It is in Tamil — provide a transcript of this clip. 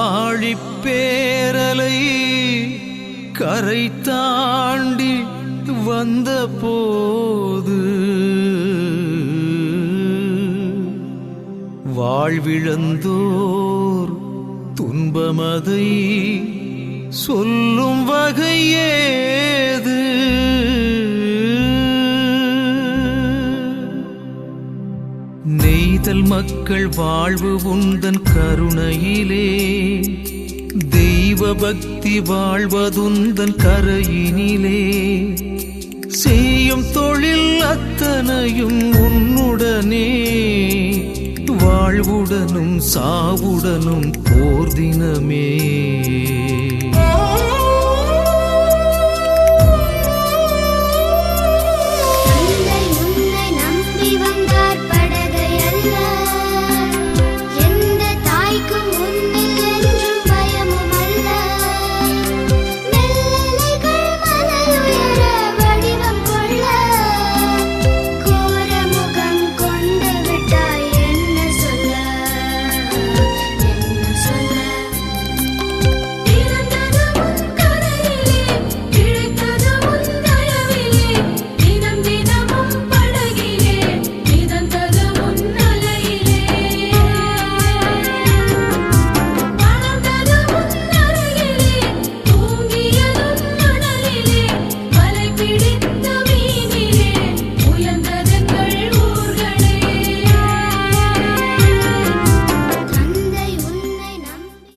ஆழிப்பேரலை கரை தாண்டி வந்த போது வாழ்விழந்தோர் துன்பமதை சொல்லும் வகையேது நெய்தல் மக்கள் வாழ்வு உந்தன் கருணையிலே தெய்வ பக்தி வாழ்வதுந்தன் கரையினிலே. செய்யும் தொழில் அத்தனையும் உன்னுடனே வாழ்வுடனும் சாவுடனும் போர் தினமே.